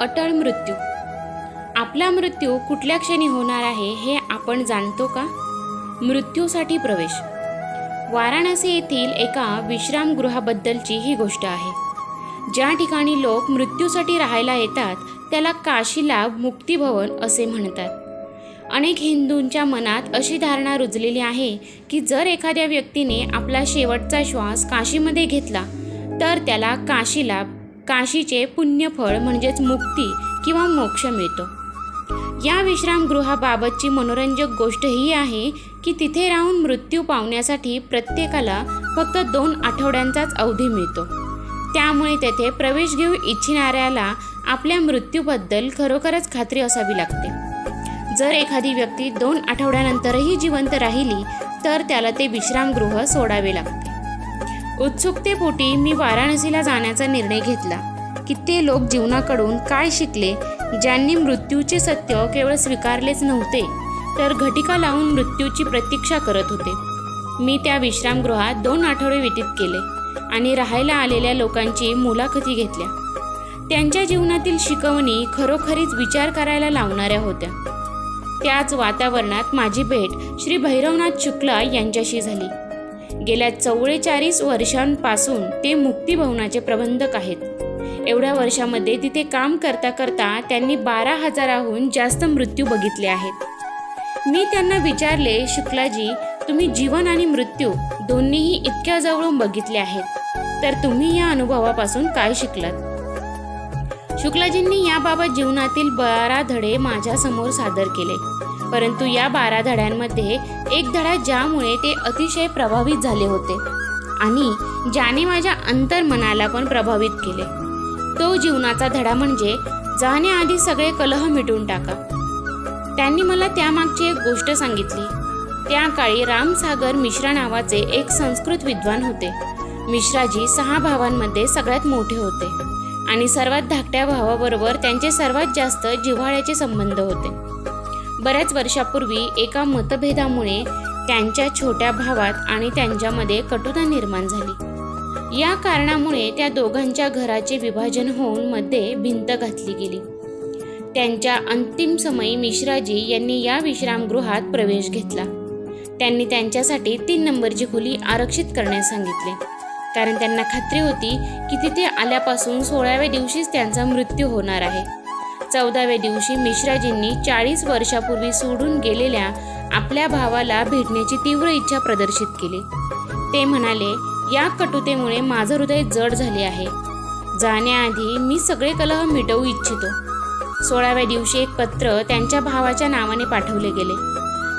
अटळ मृत्यू. आपला मृत्यू कुठल्या क्षणी होणार आहे हे आपण जाणतो का? मृत्यूसाठी प्रवेश. वाराणसी येथील एका विश्रामगृहाबद्दलची ही गोष्ट आहे. ज्या ठिकाणी लोक मृत्यूसाठी राहायला येतात त्याला काशीला मुक्तिभवन असे म्हणतात. अनेक हिंदूंच्या मनात अशी धारणा रुजलेली आहे की जर एखाद्या व्यक्तीने आपला शेवटचा श्वास काशीमध्ये घेतला तर त्याला काशीला काशीचे पुण्यफळ म्हणजेच मुक्ती किंवा मोक्ष मिळतो. या विश्रामगृहाबाबतची मनोरंजक गोष्ट ही आहे की तिथे राहून मृत्यू पावण्यासाठी प्रत्येकाला फक्त दोन आठवड्यांचाच अवधी मिळतो. त्यामुळे तेथे प्रवेश घेऊ इच्छिणाऱ्याला आपल्या मृत्यूबद्दल खरोखरच खात्री असावी लागते. जर एखादी व्यक्ती दोन आठवड्यानंतरही जिवंत राहिली तर त्याला ते विश्रामगृह सोडावे लागते. उत्सुकतेपोटी मी वाराणसीला जाण्याचा निर्णय घेतला की ते लोक जीवनाकडून काय शिकले ज्यांनी मृत्यूचे सत्य केवळ स्वीकारलेच नव्हते तर घटिका लावून मृत्यूची प्रतीक्षा करत होते. मी त्या विश्रामगृहात दोन आठवडे व्यतीत केले आणि राहायला आलेल्या लोकांची मुलाखती घेतल्या. त्यांच्या जीवनातील शिकवणी खरोखरीच विचार करायला लावणाऱ्या होत्या. त्याच वातावरणात माझी भेट श्री भैरवनाथ शुक्ला यांच्याशी झाली. गेल्या चव्वेचाळीस वर्षांपासून ते मुक्तिभवनाचे प्रबंधक आहेत. एवढ्या वर्षामध्ये तिथे काम करता करता त्यांनी बारा हजाराहून जास्त मृत्यू बघितले आहेत. मी त्यांना विचारले शुक्लाजी तुम्ही जीवन आणि मृत्यू दोन्हीही इतक्या जवळून बघितले आहेत. तर तुम्ही या अनुभवापासून काय शिकलात? शुक्लाजींनी याबाबत जीवनातील बारा धडे माझ्यासमोर सादर केले. परंतु या बारा धड्यांमध्ये एक धडा ज्यामुळे ते अतिशय प्रभावित झाले होते आणि ज्याने माझ्या अंतर्मनाला पण प्रभावित केले. तो जीवनाचा धडा म्हणजे जाण्याआधी सगळे कलह मिटून टाका. त्यांनी मला त्यामागची एक गोष्ट सांगितली. त्या काळी रामसागर मिश्रा नावाचे एक संस्कृत विद्वान होते. मिश्राजी सहा भावांमध्ये सगळ्यात मोठे होते. आणि सर्वात धाकट्या भावाबरोबर त्यांचे सर्वात जास्त जिव्हाळ्याचे संबंध होते. बऱ्याच वर्षापूर्वी एका मतभेदामुळे त्यांच्या छोट्या भावात आणि त्यांच्यामध्ये कटुता निर्माण झाली. या कारणामुळे त्या दोघांच्या घराचे विभाजन होऊन मध्ये भिंत घातली गेली. त्यांच्या अंतिम समयी मिश्राजी यांनी या विश्रामगृहात प्रवेश घेतला. त्यांनी त्यांच्यासाठी तीन नंबरची खोली आरक्षित करण्यास सांगितले. कारण त्यांना खात्री होती की तिथे आल्यापासून सोळाव्या दिवशीच त्यांचा मृत्यू होणार आहे. चौदाव्या दिवशी मिश्राजींनी चाळीस वर्षापूर्वी सोडून गेलेल्या आपल्या भावाला भेटण्याची तीव्र इच्छा प्रदर्शित केली. ते म्हणाले या कटुतेमुळे माझं हृदय जड झाले आहे. जाण्याआधी मी सगळे कलह मिटवू इच्छितो. सोळाव्या दिवशी एक पत्र त्यांच्या भावाच्या नावाने पाठवले गेले.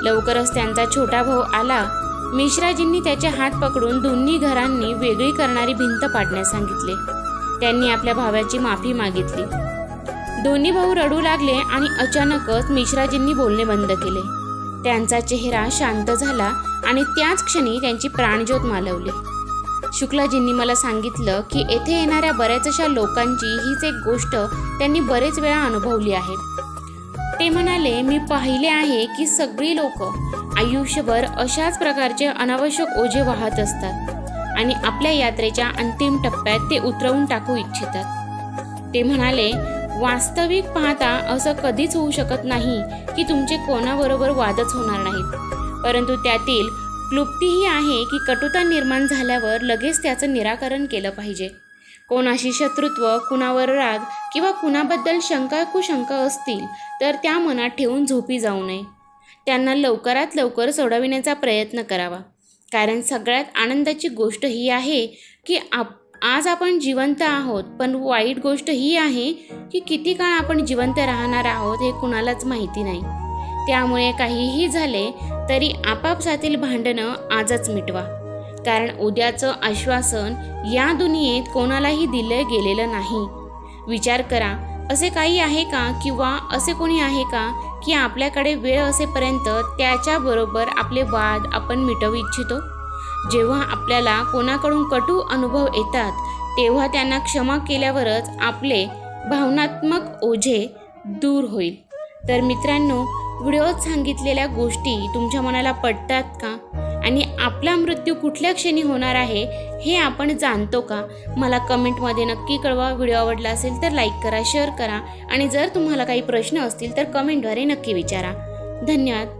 लवकरच त्यांचा छोटा भाऊ आला मिश्राजींनी त्याचे हात पकडून दोन्ही घरांनी वेगळी करणारी भिंत पाडण्यास सांगितले. त्यांनी आपल्या भावाची माफी मागितली. दोन्ही भाऊ रडू लागले आणि अचानकच मिश्राजींनी बोलणे बंद केले. त्यांचा चेहरा शांत झाला आणि त्याच क्षणी त्यांची प्राणज्योत मालवली. शुक्लाजींनी मला सांगितलं की येथे येणाऱ्या बऱ्याच अशा लोकांची हीच एक गोष्ट त्यांनी बरेच वेळा अनुभवली आहे. ते म्हणाले मी पाहिले आहे की सगळी लोक आयुष्यभर अशाच प्रकारचे अनावश्यक ओझे वाहत असतात आणि आपल्या यात्रेच्या अंतिम टप्प्यात ते उतरवून टाकू इच्छितात. ते म्हणाले वास्तविक पाहता असं कधीच होऊ शकत नाही की तुमचे कोणाबरोबर वादच होणार नाहीत. परंतु त्यातील क्लुप्ती ही आहे की कटुता निर्माण झाल्यावर लगेच त्याचं निराकरण केलं पाहिजे. कोणाशी शत्रुत्व कुणावर राग किंवा कुणाबद्दल शंका कुशंका असतील तर त्या मनात ठेवून झोपी जाऊ नये. त्यांना लवकरात लवकर सोडविण्याचा प्रयत्न करावा. कारण सगळ्यात आनंदाची गोष्ट ही आहे की आप आज आपण जिवंत आहोत पण वाईट गोष्ट ही आहे की किती काळ आपण जिवंत राहणार आहोत हे कुणालाच माहिती नाही. त्यामुळे काहीही झाले तरी आपापसातील भांडणं आजच मिटवा. कारण उद्याचं आश्वासन या दुनियेत कोणालाही दिलं गेलेलं नाही. विचार करा असे काही आहे का किंवा असे कोणी आहे का की आपल्याकडे वेळ असेपर्यंत त्याच्याबरोबर आपले वाद आपण मिटवू इच्छितो? जेव्हा आपल्याला कोणाकडून कटू अनुभव येतात तेव्हा त्यांना क्षमा केल्यावरच आपले भावनात्मक ओझे दूर होईल. तर मित्रांनो व्हिडिओत सांगितलेल्या गोष्टी तुमच्या मनाला पडतात का? आणि आपला मृत्यू कुठल्या क्षणी होणार आहे हे आपण जाणतो का? मला कमेंटमध्ये नक्की कळवा. व्हिडिओ आवडला असेल तर लाईक करा शेअर करा आणि जर तुम्हाला काही प्रश्न असतील तर कमेंटद्वारे नक्की विचारा. धन्यवाद.